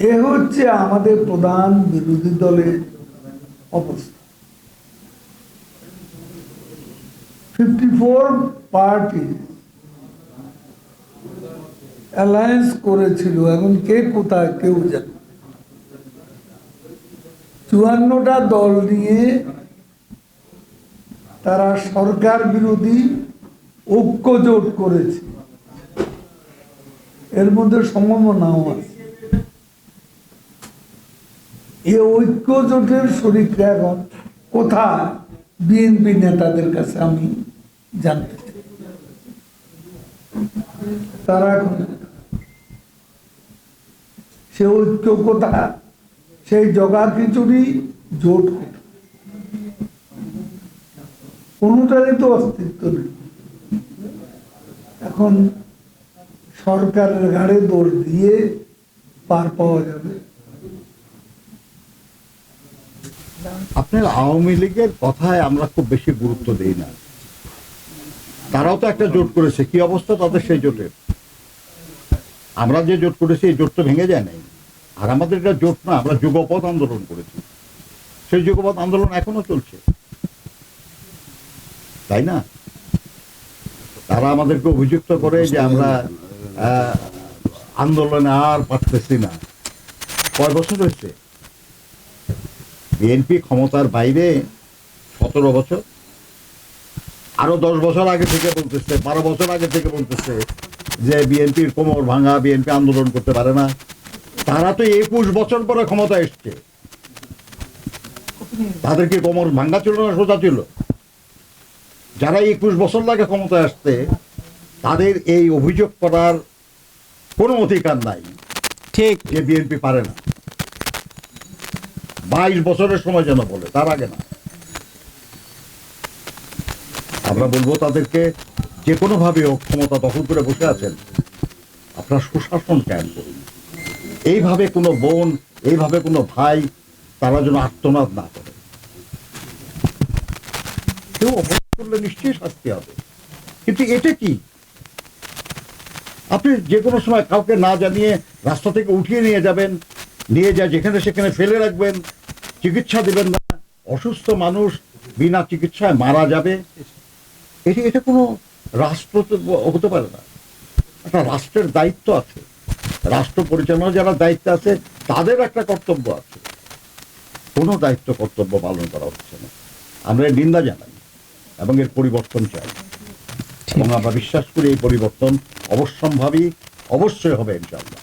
এ হচ্ছে আমাদের প্রধান বিরোধী দলের অবস্থা। ফিফটি ফোর পার্টি অ্যালায়েন্স করেছিল, এখন কে কোথায়, কেউ জানে চুয়ান্নটা দল নিয়ে তারা সরকার বিরোধী ঐক্য জোট করেছে। এর মধ্যে সম্ভাবনাও আছে। এই ঐক্য জোটের শরীরটা এখন কোথায়? বিএনপি নেতাদের কাছে আমি জানতে চাই। তারা এখন সে ঐক্য কোথায়? সেই জগা খিচুড়ি জোট কোনোটারই তো অস্তিত্ব নেই। এখন সরকারের ঘাড়ে দোষ দিয়ে পার পাওয়া যাবে। আপনার আওয়ামী লীগের কথায় আমরা খুব বেশি গুরুত্ব দিই না। তারাও তো একটা জোট করেছে। কি অবস্থা তাদের সেই জোটের? আমরা যে জোট করেছি, এই জোট তো ভেঙে যায় নাই। আর আমাদের এটা জোট না, আমরা যুগপথ আন্দোলন করেছি। সেই যুগপথ আন্দোলন এখনও চলছে। তাই না? তারা আমাদেরকে অভিযুক্ত করে যে আমরা আন্দোলনে আর পারতেছি না। কয় বছর হয়েছে? বিএনপি ক্ষমতার বাইরে সতেরো বছর। আরও দশ বছর আগে থেকে বলতেছে বারো বছর আগে থেকে বলতেছে যে বিএনপির কোমর ভাঙা বিএনপি আন্দোলন করতে পারে না। তারা তো একুশ বছর পরে ক্ষমতা এসছে। তাদের কি কোমর ভাঙ্গা ছিল না সোজা ছিল? যারা একুশ বছর লাগে ক্ষমতায় আসতে তাদের এই অভিযোগ করার কোনো অধিকার নাই ঠিক। যে বিএনপি পারে না। বাইশ বছরের সময় যেন বলে, তার আগে না। আমরা বলব তাদেরকে যে কোনোভাবে ক্ষমতা দখল করে বসে আছেন, আপনার সুশাসন কায়েম করুন। এইভাবে কোনো বোন, এইভাবে কোনো ভাই, তারা যেন আত্মনাদ না করে। কেউ অপরাধ করলে নিশ্চয়ই শাস্তি হবে। কিন্তু এটা কি? আপনি যে কোনো সময় কাউকে না জানিয়ে রাস্তা থেকে উঠিয়ে নিয়ে যাবেন, নিয়ে যা যেখানে সেখানে ফেলে রাখবেন চিকিৎসা দেবেন না, অসুস্থ মানুষ বিনা চিকিৎসায় মারা যাবে। এটি এটা কোনো রাষ্ট্র হতে পারে না। একটা রাষ্ট্রের দায়িত্ব আছে। রাষ্ট্র পরিচালনা যারা দায়িত্ব আছে, তাদের একটা কর্তব্য আছে। কোনো দায়িত্ব কর্তব্য পালন করা হচ্ছে না। আমরা নিন্দা জানাই এবং এর পরিবর্তন চাই। এবং আমরা বিশ্বাস করি এই পরিবর্তন অবশ্যম্ভাবী, অবশ্যই হবে ইনশাল্লাহ